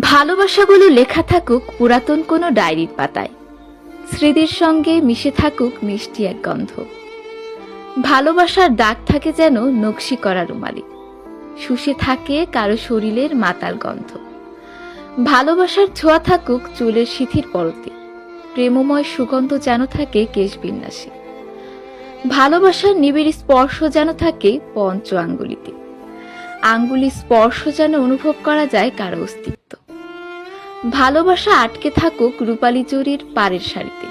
ভালোবাসাগুলো লেখা থাকুক পুরাতন কোনো ডায়েরির পাতায়। স্মৃতির সঙ্গে মিশে থাকুক মিষ্টি এক গন্ধ। ভালোবাসার দাগ থাকে যেন নকশি করা রুমালি। শুষে থাকে কারও শরীরের মাতাল গন্ধ। ভালোবাসার ছোঁয়া থাকুক চুলের শিথির পরতে। প্রেমময় সুগন্ধ যেন থাকে কেশ বিন্যাসে। ভালোবাসার নিবিড় স্পর্শ যেন থাকে পঞ্চ আঙ্গুলিতে। আঙ্গুলি স্পর্শ যেন অনুভব করা যায় কারও অস্তিত্ব। ভালোবাসা আটকে থাকুক রূপালী চুরির পাড়ের শাড়িতে।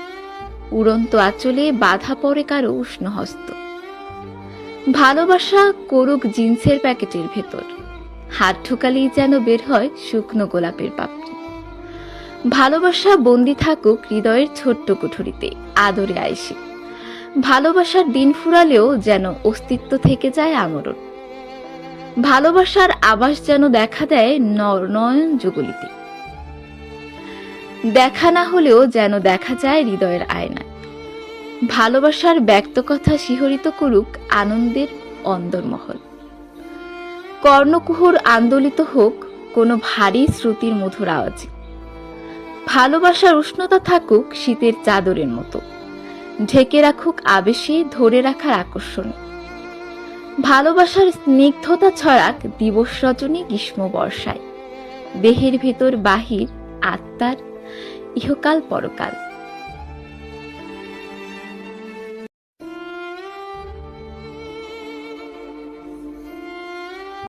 উড়ন্ত আঁচলে বাধা পড়ে কারও উষ্ণ হস্ত। ভালোবাসা করুক জিন্সের প্যাকেটের ভেতর। হাত ঢোকালেই যেন বের হয় শুকনো গোলাপের পাপড়ি। ভালোবাসা বন্দি থাকুক হৃদয়ের ছোট্ট কুঠুরিতে, আদরে আইসে ভালোবাসার দিন ফুরালেও যেন অস্তিত্ব থেকে যায় আমরণ। ভালোবাসার আবাস যেন দেখা দেয় নয়ন যুগলিতে। দেখা না হলেও যেন দেখা যায় হৃদয়ের আয়নায়। ভালোবাসার ব্যক্ত কথা শিহরিত করুক আনন্দের অন্দরমহল। কর্ণকুহর আন্দোলিত হোক কোনো ভারী শ্রুতির মধুর আওয়াজে। ভালোবাসার উষ্ণতা থাকুক শীতের চাদরের মতো। ঢেকে রাখুক আবেশে ধরে রাখার আকর্ষণ। ভালোবাসার স্নিগ্ধতা ছড়াক দিবস রজনী গ্রীষ্ম বর্ষায় দেহের ভেতর বাহির আত্মার ইহকাল পরকাল।